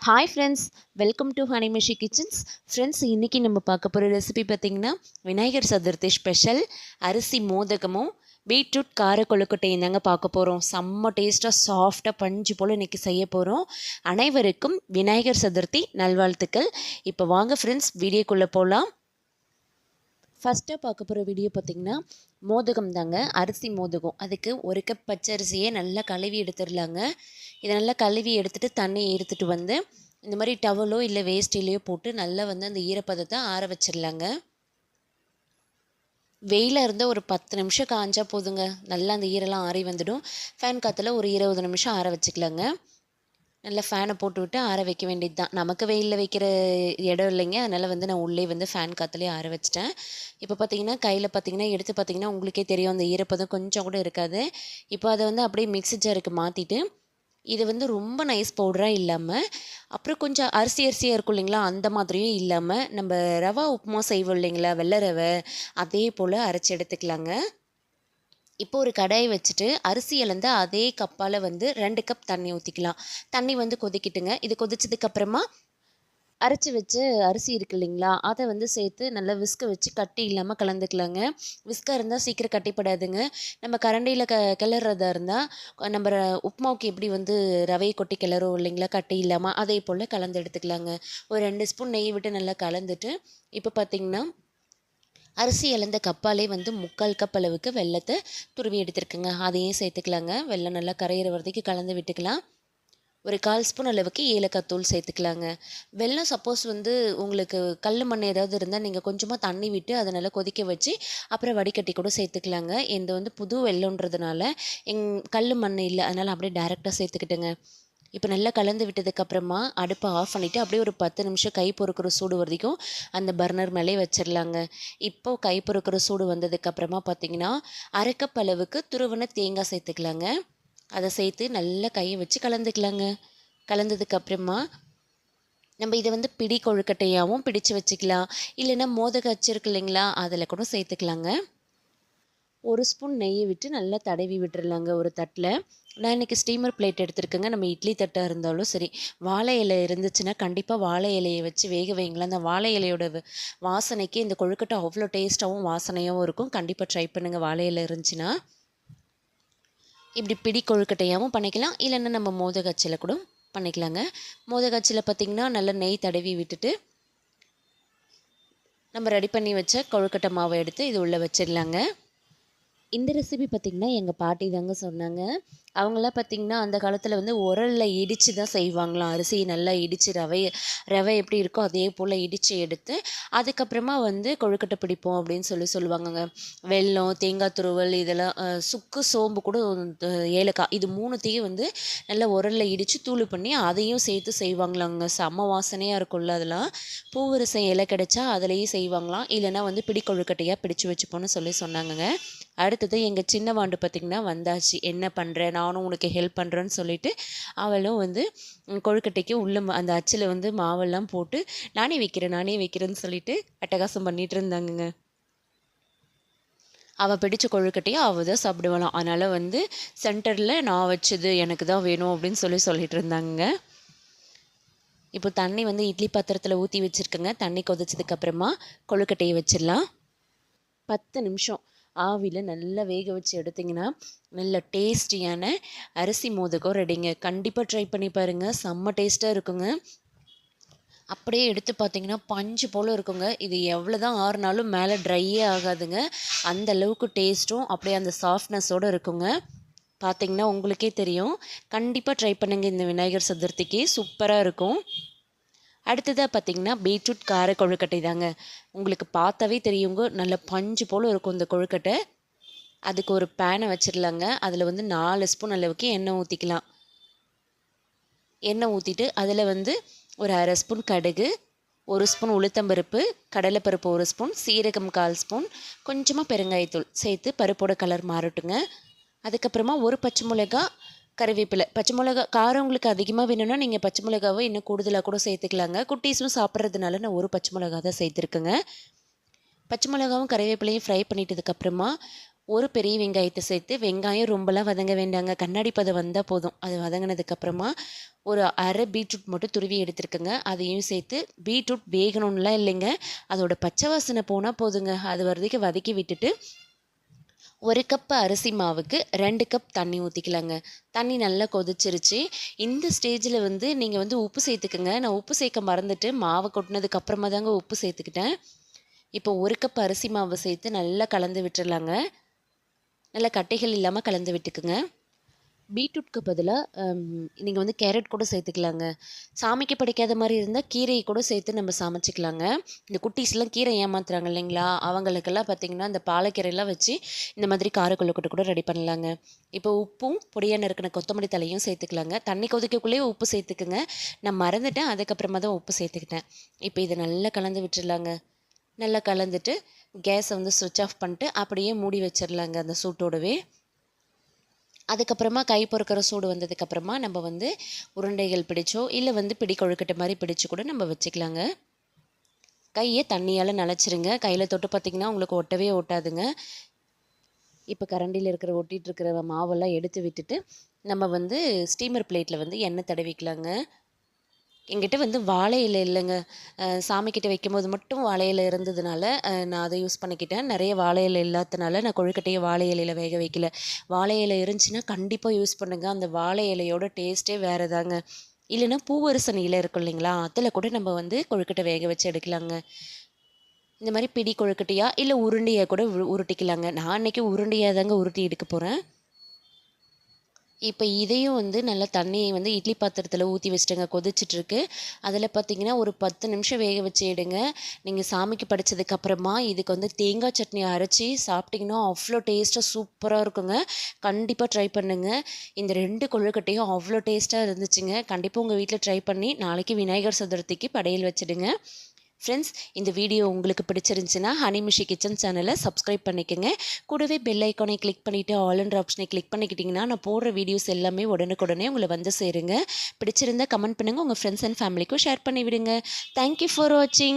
Hi friends welcome to ஹனிமிஷி kitchens friends இன்றைக்கி நம்ம பார்க்க போகிற ரெசிபி பார்த்திங்கன்னா விநாயகர் சதுர்த்தி ஸ்பெஷல் அரிசி மோதகமும் பீட்ரூட் கார கொழுக்கட்டையும் தாங்க பார்க்க போகிறோம் செம்ம டேஸ்ட்டாக சாஃப்டாக பஞ்சு போல் இன்றைக்கி செய்ய போகிறோம் அனைவருக்கும் விநாயகர் சதுர்த்தி நல்வாழ்த்துக்கள். இப்போ வாங்க ஃப்ரெண்ட்ஸ் வீடியோக்குள்ளே போகலாம் ஃபஸ்ட்டாக பார்க்க போகிற வீடியோ பார்த்திங்கன்னா மோதகம் தாங்க. அரிசி மோதகம். அதுக்கு ஒரு கப் பச்சரிசியை நல்லா கழுவி எடுத்துடலாங்க. இதை நல்லா கழுவி எடுத்துகிட்டு தண்ணியை எடுத்துகிட்டு வந்து இந்த மாதிரி டவலோ இல்லை வேஸ்டிலையோ போட்டு நல்லா வந்து அந்த ஈரப்பதத்தை ஆற வச்சிடலாங்க. வெயிலாக இருந்தால் ஒரு பத்து நிமிஷம் காஞ்சா போதுங்க. நல்லா அந்த ஈரெல்லாம் ஆறி வந்துடும். ஃபேன் காற்றுல ஒரு இருபது நிமிஷம் ஆற வச்சுக்கலாங்க. நல்லா ஃபேனை போட்டு விட்டு ஆற வைக்க வேண்டியது தான் நமக்கு வெயிலில் வைக்கிற இடம் இல்லைங்க. அதனால் வந்து நான் உள்ளே வந்து ஃபேன் காற்றுலேயே ஆற வச்சிட்டேன். இப்போ பார்த்தீங்கன்னா கையில் பார்த்தீங்கன்னா எடுத்து பார்த்தீங்கன்னா உங்களுக்கே தெரியும். அந்த ஈரப்பதம் கொஞ்சம் கூட இருக்காது. இப்போ அதை வந்து அப்படியே மிக்ஸி ஜாருக்கு மாற்றிட்டு இது வந்து ரொம்ப நைஸ் பவுடராக இல்லாமல் அப்புறம் கொஞ்சம் அரிசி அரிசியாக இருக்கும் இல்லைங்களா? அந்த மாதிரியும் இல்லாமல் நம்ம ரவா உப்புமா செய்வோம் இல்லைங்களா? வெள்ளை ரவை அதே போல் அரைச்சி எடுத்துக்கலாங்க. இப்போ ஒரு கடாயை வச்சுட்டு அரிசி இழந்து அதே கப்பால் வந்து ரெண்டு கப் தண்ணி ஊற்றிக்கலாம் தண்ணி வந்து கொதிக்கிட்டுங்க. இது கொதிச்சதுக்கப்புறமா அரைச்சி வச்சு அரிசி இருக்கு இல்லைங்களா? அதை வந்து சேர்த்து நல்லா விஸ்க வச்சு கட்டி இல்லாமல் கலந்துக்கலாங்க. விஸ்காக இருந்தால் சீக்கிரம் கட்டிப்படாதுங்க. நம்ம கரண்டியில் க கிளறதா இருந்தால் நம்ம உப்புமாவுக்கு எப்படி வந்து ரவையை கொட்டி கிளறும் இல்லைங்களா? கட்டி இல்லாமல் அதே போல் கலந்து எடுத்துக்கலாங்க. ஒரு ரெண்டு ஸ்பூன் நெய் விட்டு நல்லா கலந்துட்டு இப்போ பார்த்திங்கன்னா அரிசி இழந்த கப்பாலே வந்து முக்கால் கப் அளவுக்கு வெள்ளத்தை துருவி எடுத்துருக்குங்க. அதையும் சேர்த்துக்கலாங்க. வெள்ளம் நல்லா கரையிற வரைக்கும் கலந்து விட்டுக்கலாம். ஒரு கால் ஸ்பூன் அளவுக்கு ஏலக்காய் தூள் சேர்த்துக்கலாங்க. வெள்ளம் சப்போஸ் வந்து உங்களுக்கு கல் மண் ஏதாவது இருந்தால் நீங்கள் கொஞ்சமாக தண்ணி விட்டு அதை நல்லா கொதிக்க வச்சு அப்புறம் வடிகட்டி கூட சேர்த்துக்கலாங்க. எந்த வந்து புது வெள்ளம்ன்றதுனால எங் கல் மண் இல்லை அதனால் அப்படியே டேரெக்டாக சேர்த்துக்கிட்டுங்க. இப்போ நல்லா கலந்து விட்டதுக்கப்புறமா அடுப்பை ஆஃப் பண்ணிவிட்டு அப்படியே ஒரு பத்து நிமிஷம் கை பொறுக்கிற சூடு வரைக்கும் அந்த பர்னர் மேலே வச்சிடலாங்க. இப்போ கை பொறுக்கிற சூடு வந்ததுக்கப்புறமா பார்த்தீங்கன்னா அரைக்கப் அளவுக்கு துருவன தேங்காய் சேர்த்துக்கலாங்க. அதை சேர்த்து நல்லா கையை வச்சு கலந்துக்கலாங்க. கலந்ததுக்கப்புறமா நம்ம இதை வந்து பிடி கொழுக்கட்டையாகவும் பிடிச்சு வச்சுக்கலாம். இல்லைன்னா மோதக அச்சிருக்கு இல்லைங்களா அதில் கூட சேர்த்துக்கலாங்க. ஒரு ஸ்பூன் நெய்யை விட்டு நல்லா தடவி விட்டுறலாங்க ஒரு தட்டில். நான் இன்றைக்கி ஸ்டீமர் பிளேட் எடுத்துருக்கேங்க. நம்ம இட்லி தட்டாக இருந்தாலும் சரி வாழை இலை இருந்துச்சுன்னா கண்டிப்பாக வாழை இலையை வச்சு வேக வைங்களேன். அந்த வாழை இலையோட வாசனைக்கு இந்த கொழுக்கட்டை அவ்வளோ டேஸ்ட்டாகவும் வாசனையாகவும் இருக்கும். கண்டிப்பாக ட்ரை பண்ணுங்கள் வாழை இலை இருந்துச்சுன்னா இப்படி பிடி கொழுக்கட்டையாகவும் பண்ணிக்கலாம். இல்லைன்னா நம்ம மோதகச்சில் கூட பண்ணிக்கலாங்க. மோதகாச்சியில் பார்த்திங்கன்னா நல்லா நெய் தடவி விட்டுட்டு நம்ம ரெடி பண்ணி வச்ச கொழுக்கட்டை மாவை எடுத்து இது உள்ளே வச்சிடலாங்க. இந்த ரெசிபி பார்த்திங்கன்னா எங்கள் பாட்டி தாங்க சொன்னாங்க. அவங்களாம் பார்த்திங்கன்னா அந்த காலத்தில் வந்து உரலில் இடித்து தான் செய்வாங்களாம். அரிசியை நல்லா இடித்து ரவை ரவை எப்படி இருக்கோ அதே போல் இடித்து எடுத்து அதுக்கப்புறமா வந்து கொழுக்கட்டை பிடிப்போம் அப்படின்னு சொல்லி சொல்லுவாங்கங்க. வெல்லம் தேங்காய் துருவல் இதெல்லாம் சுக்கு சோம்பு கூட ஏலக்காய் இது மூணுத்தையும் வந்து நல்லா உரலில் இடித்து தூள் பண்ணி அதையும் சேர்த்து செய்வாங்களாங்க. செம்ம வாசனையாக இருக்கும்ல அதெல்லாம். பூவரிசை இலை கிடைச்சா அதுலேயும் செய்வாங்களாம். இல்லைன்னா வந்து பிடி கொழுக்கட்டையாக பிடிச்சு வச்சுப்போன்னு சொல்லி சொன்னாங்கங்க. அடுத்தது எங்கள் சின்ன வாண்டு பார்த்திங்கன்னா வந்தாச்சு. என்ன பண்ணுற நானும் உனக்கு ஹெல்ப் பண்ணுறேன்னு சொல்லிட்டு அவளும் வந்து கொழுக்கட்டைக்கு உள்ள அந்த அச்சில் வந்து மாவெல்லாம் போட்டு நானே வைக்கிறேன் நானே வைக்கிறேன்னு சொல்லிட்டு அட்டகாசம் பண்ணிட்டு இருந்தாங்கங்க. அவள் பிடிச்ச கொழுக்கட்டையும் அவள் தான் சாப்பிடுவாளாம். அதனால் வந்து சென்டரில் நான் வச்சது எனக்கு தான் வேணும் அப்படின்னு சொல்லி சொல்லிட்டு இருந்தாங்க இப்போ தண்ணி வந்து இட்லி பாத்திரத்தில் ஊற்றி வச்சுருக்கேங்க. தண்ணி கொதிச்சதுக்கப்புறமா கொழுக்கட்டையை வச்சிடலாம். பத்து நிமிஷம். ஆவியில் நல்லா வேக வச்சு எடுத்திங்கன்னா நல்ல டேஸ்டியான அரிசி மோதகம் ரெடிங்க. கண்டிப்பாக ட்ரை பண்ணி பாருங்கள் செம்ம டேஸ்ட்டாக இருக்குங்க. அப்படியே எடுத்து பார்த்தீங்கன்னா பஞ்சு போல் இருக்குங்க. இது எவ்வளோ தான் ஆறுனாலும் மேலே ட்ரையே ஆகாதுங்க. அந்த அளவுக்கு டேஸ்ட்டும் அப்படியே அந்த சாஃப்ட்னஸோடு இருக்குங்க. பார்த்தீங்கன்னா உங்களுக்கே தெரியும். கண்டிப்பாக ட்ரை பண்ணுங்கள் இந்த விநாயகர் சதுர்த்திக்கு. சூப்பராக இருக்கும். அடுத்ததாக பார்த்தீங்கன்னா பீட்ரூட் கார கொழுக்கட்டை தாங்க. உங்களுக்கு பார்த்தாவே தெரியுங்க நல்ல பஞ்சு போல் இருக்கும் இந்த கொழுக்கட்டை. அதுக்கு ஒரு பேனை வச்சிடலாங்க அதில் வந்து நாலு ஸ்பூன் அளவுக்கு எண்ணெய் ஊற்றிக்கலாம் எண்ணெய் ஊற்றிட்டு அதில் வந்து ஒரு அரை ஸ்பூன் கடுகு ஒரு ஸ்பூன் உளுத்தம்பருப்பு கடலைப்பருப்பு ஒரு ஸ்பூன் சீரகம் கால் ஸ்பூன் கொஞ்சமாக பெருங்காயத்தூள் சேர்த்து பருப்போட கலர் மாறட்டுங்க. அதுக்கப்புறமா ஒரு பச்சை மிளகா கருவேப்பிலை பச்சை மிளகா காரம் உங்களுக்கு அதிகமாக வேணும்னா நீங்கள் பச்சை மிளகாவை இன்னும் கூடுதலாக கூட சேர்த்துக்கலாங்க. குட்டீஸும் சாப்பிட்றதுனால நான் ஒரு பச்சை மிளகா தான் சேர்த்துருக்கேங்க. பச்சை மிளகாவும் கருவேப்பிலையும் ஃப்ரை பண்ணிட்டதுக்கப்புறமா ஒரு பெரிய வெங்காயத்தை சேர்த்து வெங்காயம் ரொம்பலாம் வதங்க வேண்டாங்க. கண்ணாடி பதம் வந்தால் போதும். அது வதங்கினதுக்கப்புறமா ஒரு அரை பீட்ரூட் மட்டும் துருவி எடுத்துருக்குங்க. அதையும் சேர்த்து பீட்ரூட் வேகணும்லாம் இல்லைங்க. அதோட பச்சை வாசனை போனால் போதுங்க. அது வரைக்கும் வதக்கி விட்டுட்டு ஒரு கப் அரிசி மாவுக்கு ரெண்டு கப் தண்ணி ஊற்றிக்கலாங்க தண்ணி நல்லா கொதிச்சிருச்சு. இந்த ஸ்டேஜில் வந்து நீங்கள் வந்து உப்பு சேர்த்துக்குங்க. நான் உப்பு சேர்க்க மறந்துட்டு மாவை கொட்டினதுக்கு அப்புறமா தாங்க உப்பு சேர்த்துக்கிட்டேன். இப்போ ஒரு கப் அரிசி மாவு சேர்த்து நல்லா கலந்து விட்டுறலாங்க. நல்லா கட்டைகள் இல்லாமல் கலந்து விட்டுக்குங்க. பீட்ரூட்க்கு பதிலாக நீங்கள் வந்து கேரட் கூட சேர்த்துக்கலாங்க. சாமிக்கு படைக்காத மாதிரி இருந்தால் கீரையை கூட சேர்த்து நம்ம சமைச்சிக்கலாங்க. இந்த குட்டீஸ்லாம் கீரை ஏமாத்துறாங்க இல்லைங்களா? அவங்களுக்கெல்லாம் பார்த்திங்கன்னா இந்த பாலக்கீரையெல்லாம் வச்சு இந்த மாதிரி காரக்குள்ளக்கொட்டை கூட ரெடி பண்ணலாங்க. இப்போ உப்பும் பொடியாக நறுக்கின கொத்தமல்லி தலையும் சேர்த்துக்கலாங்க. தண்ணி கொதிக்கக்குள்ளேயே உப்பு சேர்த்துக்குங்க. நான் மறந்துட்டேன் அதுக்கப்புறமா தான் உப்பு சேர்த்துக்கிட்டேன். இப்போ இதை நல்லா கலந்து விட்டுடலாங்க. நல்லா கலந்துட்டு கேஸை வந்து சுவிட்ச் ஆஃப் பண்ணிட்டு அப்படியே மூடி வச்சிடலாங்க அந்த சூட்டோடவே. அதுக்கப்புறமா கை பொறுக்கிற சூடு வந்ததுக்கப்புறமா நம்ம வந்து உருண்டைகள் பிடிச்சோ இல்லை வந்து பிடி கொழுக்கட்டை மாதிரி பிடிச்சு கூட நம்ம வச்சுக்கலாங்க. கையை தண்ணியால் நனைச்சிருங்க. கையில் தொட்டு பார்த்திங்கன்னா உங்களுக்கு ஒட்டவே ஒட்டாதுங்க. இப்போ கரண்டியில் இருக்கிற ஒட்டிகிட்டு இருக்கிற மாவெல்லாம் எடுத்து விட்டுட்டு நம்ம வந்து ஸ்டீமர் பிளேட்டில் வந்து எண்ணெய் தடவிக்கலாங்க. எங்கிட்ட வந்து வாழை இலை இல்லைங்க. சாமிக்கிட்ட வைக்கும்போது மட்டும் வாழை இலை இருந்ததுனால நான் அதை யூஸ் பண்ணிக்கிட்டேன். நிறைய வாழை இலை இல்லாதனால நான் கொழுக்கட்டையை வாழை இலையில் வேக வைக்கல. வாழை இலை இருந்துச்சுன்னா கண்டிப்பாக யூஸ் பண்ணுங்கள் அந்த வாழை இலையோட டேஸ்ட்டே வேறு தாங்க. இல்லைன்னா பூவரசன் இலை இருக்கும் இல்லைங்களா? அதில் கூட நம்ம வந்து கொழுக்கட்டை வேக வச்சு எடுக்கலாங்க. இந்த மாதிரி பிடி கொழுக்கட்டையாக இல்லை உருண்டையாக கூட உருட்டிக்கலாங்க. நான் அன்றைக்கி உருண்டையாக தாங்க உருட்டி எடுக்க போகிறேன் இப்போ இதையும் வந்து நல்லா தண்ணியை வந்து இட்லி பாத்திரத்தில் ஊற்றி வச்சுட்டுங்க. கொதிச்சிட்ருக்கு அதில் பார்த்தீங்கன்னா ஒரு பத்து நிமிஷம் வேக வச்சு எடுங்க. நீங்கள் சாமிக்கு படைச்சதுக்கப்புறமா இதுக்கு வந்து தேங்காய் சட்னி அரைச்சி சாப்பிட்டிங்கன்னா அவ்வளோ டேஸ்ட்டாக சூப்பராக இருக்குங்க. கண்டிப்பாக ட்ரை பண்ணுங்கள் இந்த ரெண்டு கொழுக்கட்டையும் அவ்வளோ டேஸ்ட்டாக இருந்துச்சுங்க. கண்டிப்பாக உங்கள் வீட்டில் ட்ரை பண்ணி நாளைக்கு விநாயகர் சதுர்த்திக்கு படையல் வச்சுடுங்க. ஃப்ரெண்ட்ஸ் இந்த வீடியோ உங்களுக்கு பிடிச்சிருந்துச்சுன்னா ஹனிமிஷி கிச்சன் சேனலை சப்ஸ்கிரைப் பண்ணிக்கோங்க. கூடவே பெல் ஐக்கானை கிளிக் பண்ணிவிட்டு ஆல்ன்ற ஆப்ஷனை கிளிக் பண்ணிக்கிட்டிங்கன்னா நான் போடுற வீடியோஸ் எல்லாமே உடனுக்குடனே உங்களை வந்து சேருங்க. பிடிச்சிருந்தா கமெண்ட் பண்ணுங்கள் உங்கள் ஃப்ரெண்ட்ஸ் அண்ட் ஃபேமிலிக்கும் ஷேர் பண்ணி விடுங்க தேங்க்யூ ஃபார் வாட்சிங்